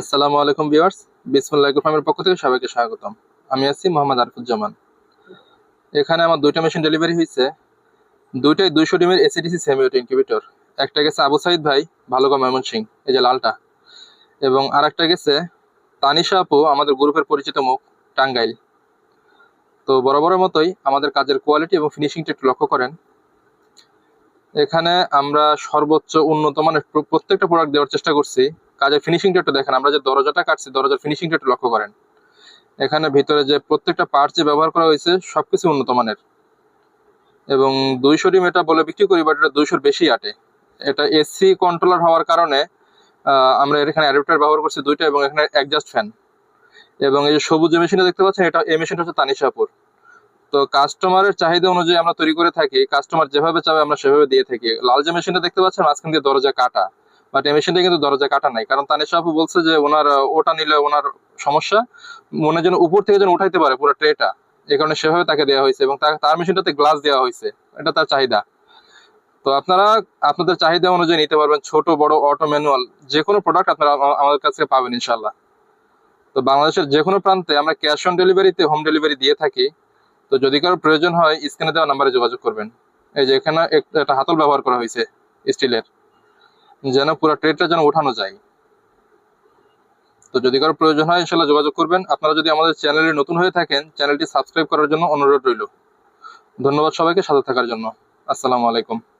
আসসালামু আলাইকুম ভিউয়ার্স, বিসমুল্লাহ ফার্মের পক্ষ থেকে সবাইকে স্বাগতম। আমি আছি মোহাম্মদ আরফুজ্জামান। এখানে আমার দুইটা মেশিন ডেলিভারি হয়েছে দুইটাই দুইশো ডিমের এসিডিসি সেমিওট ইনকিউবেটর একটা গেছে আবু সাইদ ভাই ভালোগা ময়মনসিং, এই যে লালটা। এবং আর একটা গেছে তানিশা আপু, আমাদের গ্রুপের পরিচিত মুখ, টাঙ্গাইল। তো বরাবরের মতোই আমাদের কাজের কোয়ালিটি এবং ফিনিশিংটা একটু লক্ষ্য করেন। এখানে আমরা সর্বোচ্চ উন্নত মানের প্র- প্রত্যেকটা প্রোডাক্ট দেওয়ার চেষ্টা করছি। কাজের ফিনিশিংটা একটু দেখেন, আমরা যে দরজাটা কাটছি, দরজার ফিনিশিংটা একটু লক্ষ্য করেন। এখানে ভিতরে যে প্রত্যেকটা পার্ট যে ব্যবহার করা হয়েছে, সবকিছু উন্নত মানের। এবং দুইশো ডিম এটা বলে বিক্রি করি বাট এটা দুইশোর বেশি আটে। এটা এসি কন্ট্রোলার হওয়ার কারণে আমরা এখানে অ্যাডাপ্টার ব্যবহার করছি দুইটা, এবং এখানে একজাস্ট ফ্যান এবং এই যে সবুজ যে মেশিনটা দেখতে পাচ্ছেন, এটা এই মেশিনটা হচ্ছে তানিশাপুর। তো কাস্টমারের চাহিদা অনুযায়ী আমরা তৈরি করে থাকি কাস্টমার যেভাবে চাবে আমরা সেভাবে দিয়ে থাকি। লাল যে মেশিনটা দেখতে পাচ্ছেন, মাঝখান দিয়ে দরজা কাটা। বাট এই মেশিনটা কিন্তু দরজা কাটা নাই। কারণ তানিশা আপু বলছে যে ওনার, ওটা নিলে ওনার সমস্যা। মনে যেন উপর থেকে যেন উঠাইতে পারে পুরো ট্রেটা এই কারণে সেভাবে তাকে দেওয়া হয়েছে এবং তার- মেশিনটাতে গ্লাস দেওয়া হয়েছে। এটা তার চাহিদা। তো আপনারা, আপনাদের চাহিদা অনুযায়ী নিতে পারবেন ছোট, বড় অটো ম্যানুয়াল যে কোনো প্রোডাক্ট আপনারা আমা- আমাদের কাছে পাবেন ইনশাল্লাহ তো বাংলাদেশের যে কোনো প্রান্তে আমরা ক্যাশ অন ডেলিভারিতে হোম ডেলিভারি দিয়ে থাকি। তো যদি কারও প্রয়োজন হয়, স্ক্রিনে দেওয়া নাম্বারে যোগাযোগ করবেন। এই যে এখানে এক- একটা হাতল ব্যবহার করা হয়েছে স্টিলের যেন পুরো ট্রেডটা যেন ওঠানো যায়। তো যদি কারও প্রয়োজন হয়, ইনশাল্লাহ যোগাযোগ করবেন। আপনারা যদি আমাদের চ্যানেলে নতুন হয়ে থাকেন চ্যানেলটি সাবস্ক্রাইব করার জন্য অনুরোধ রইল। ধন্যবাদ সবাইকে, সাথে থাকার জন্য। আসসালামু আলাইকুম।